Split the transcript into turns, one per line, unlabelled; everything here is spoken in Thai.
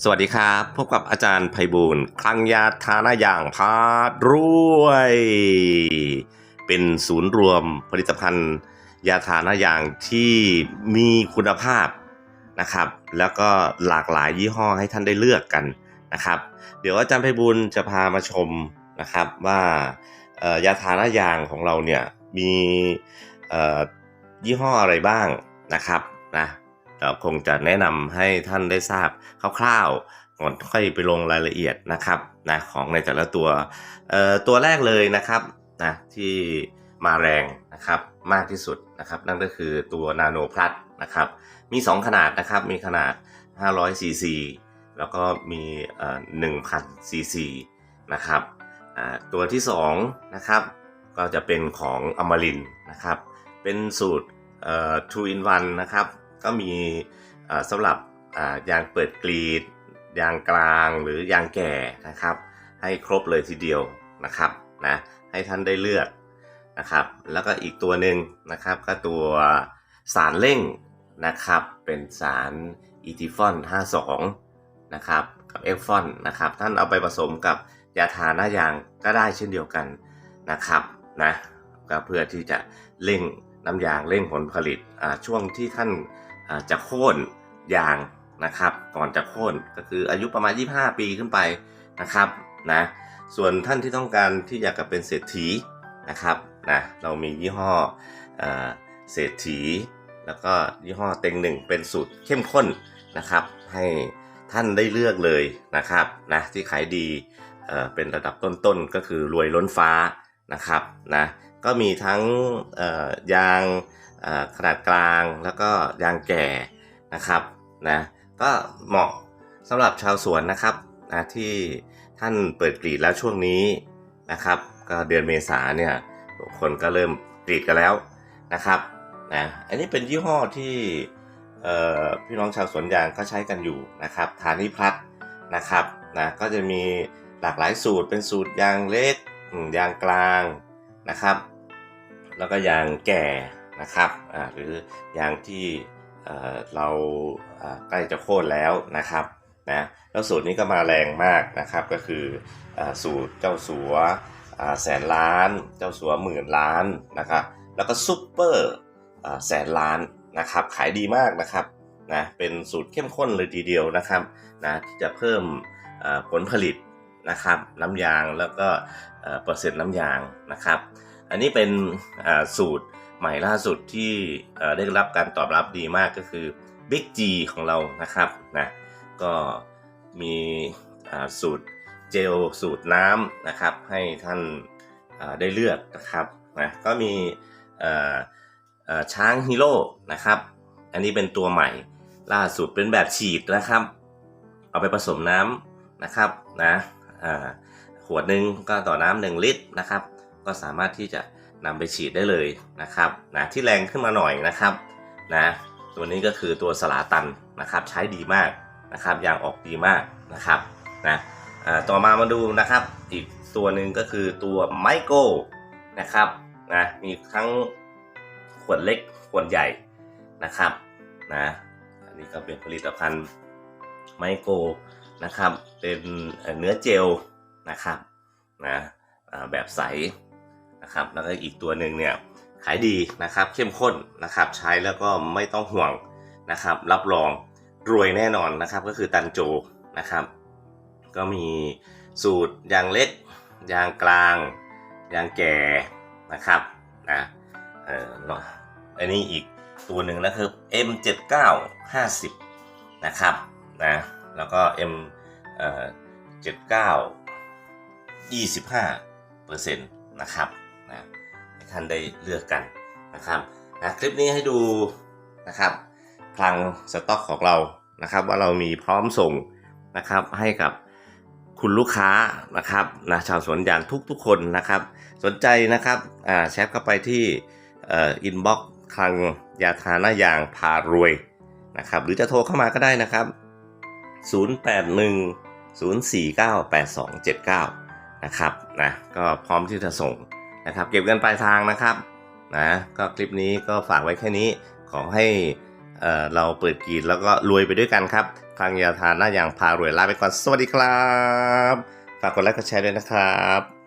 สวัสดีครับ พบกับอาจารย์ไพบูลคลังยาทานาอย่างพารวย เป็นศูนย์รวมผลิตภัณฑ์ยาทานาอย่างที่มีคุณภาพนะครับ แล้วก็หลากหลายยี่ห้อให้ท่านได้เลือกกันนะครับ เดี๋ยวอาจารย์ไพบูลจะพามาชมนะครับว่ายาทานาอย่างของเราเนี่ยมียี่ห้ออะไรบ้างนะครับนะ คงจะแนะนำให้ท่านได้ทราบคร่าวๆก่อนค่อยไปลงรายละเอียดนะครับนะของในแต่ละตัวตัวแรกเลยนะครับนะที่มาแรงนะครับมากที่สุดนะครับ นั่นก็คือตัวนาโนพลัสนะครับ มี 2 ขนาดนะครับ มีขนาด 500ซีซีแล้วก็มี1,000ซีซีนะครับตัวที่2นะครับก็จะเป็นของอมรินนะครับ เป็นสูตรเอ่อ two in one นะครับ ก็มีสำหรับยางเปิดกรีด ยางกลางหรือยางแก่นะครับ ให้ครบเลยทีเดียวนะครับนะให้ท่านได้เลือกนะครับ แล้วก็อีกตัวหนึ่งนะครับ ก็ตัวสารเร่งนะครับ เป็นสารอีทิฟอน 52 นะครับกับเอฟฟอนนะครับ ท่านเอาไปผสมกับยาทาหน้ายางก็ได้เช่นเดียวกันนะครับนะก็เพื่อที่จะเร่งน้ำยางเร่งผลผลิตช่วงที่ท่าน จะโค่นยางนะครับ ก่อนจะโค่นก็คืออายุประมาณ 25 ปีขึ้นไปนะครับนะส่วนท่านที่ต้องการที่อยากจะเป็นเศรษฐีนะครับนะเรามียี่ห้อเศรษฐี แล้วก็ยี่ห้อเต็งหนึ่งเป็นสูตรเข้มข้นนะครับ ให้ท่านได้เลือกเลยนะครับนะที่ขายดีเป็นระดับต้นๆก็คือรวยล้นฟ้านะครับนะก็มีทั้งยาง ขนาดกลางแล้วก็ยางแก่นะครับนะก็เหมาะสำหรับชาวสวนนะครับนะที่ท่านเปิดกรีดแล้วช่วงนี้นะครับ ก็เดือนเมษาเนี่ยคนก็เริ่มกรีดกันแล้วนะครับนะอันนี้เป็นยี่ห้อที่พี่น้องชาวสวนยางก็ใช้กันอยู่นะครับทานิพัทนะครับนะก็จะมีหลากหลายสูตรเป็นสูตรยางเล็กยางกลางนะครับ แล้วก็ยางแก่ นะครับหรือยางที่เราใกล้จะโค่นแล้วนะครับนะแล้วสูตรนี้ก็มาแรงมากนะครับก็คืออสูตรเจ้าสัวแสนล้าน เจ้าสัวหมื่นล้านนะครับแล้วก็ซุปเปอร์แสนล้านนะครับขายดีมากนะครับนะเป็นสูตรเข้มข้นเลยทีเดียวนะครับนะที่จะเพิ่มผลผลิตนะครับน้ำยางแล้วก็เปอร์เซ็นต์น้ำยางนะครับ อันนี้เป็นสูตร ใหม่ล่าสุดที่ได้รับการตอบรับดีมากก็คือ Big G ของเรานะครับนะก็มีสูตรเจลสูตรน้ำนะครับให้ท่านได้เลือกนะครับนะก็มีช้างฮีโร่นะครับ อันนี้เป็นตัวใหม่ล่าสุดเป็นแบบฉีดนะครับ เอาไปผสมน้ำนะครับนะขวดหนึ่งก็ต่อน้ำหนึ่งลิตรนะครับ ก็สามารถที่จะ นำไปฉีดได้เลยนะครับนะที่แรงขึ้นมาหน่อยนะครับนะตัวนี้ก็คือตัวสลาตันนะครับใช้ดีมากนะครับยางออกดีมากนะครับนะต่อมามาดูนะครับอีกตัวหนึ่งก็คือตัวไมโก้นะครับนะมีทั้งขวดเล็กขวดใหญ่นะครับนะอันนี้ก็เป็นผลิตภัณฑ์ไมโครนะครับเป็นเนื้อเจลนะครับนะแบบใส นะครับแล้วก็อีกตัวหนึ่งเนี่ยขายดีนะครับเข้มข้นนะครับใช้แล้วก็ไม่ต้องห่วงนะครับ รับรองรวยแน่นอนนะครับก็คือตันโจนะครับ ก็มีสูตรยางเล็กยางกลางยางแก่นะครับนะเอออันนี้อีกตัวหนึ่งนะครับ M79 50นะครับนะแล้วก็ M เอ่อ79 25เปอร์เซ็นต์นะครับ ท่านได้เลือกกันนะครับนะคลิปนี้ให้ดูนะครับคลังสต็อกของเรานะครับว่าเรามีพร้อมส่งนะครับให้กับคุณลูกค้านะครับนะชาวสวนยางทุกๆคนนะครับ สนใจนะครับแชทเข้าไปที่อินบ็อกคลังยาทาหน้ายางพารวยนะครับหรือจะโทรเข้ามาก็ได้นะครับ 081 049 8279 นะครับนะก็พร้อมที่จะส่ง นะครับ เก็บเงินปลายทางนะครับนะก็คลิปนี้ก็ฝากไว้แค่นี้ขอให้เอ่อเราเปิดกรีดแล้วก็รวยไปด้วยกันครับคลังยาทาหน้าอย่างพารวยลาไปก่อนสวัสดีครับ ฝากกดไลค์กดแชร์ด้วยนะครับ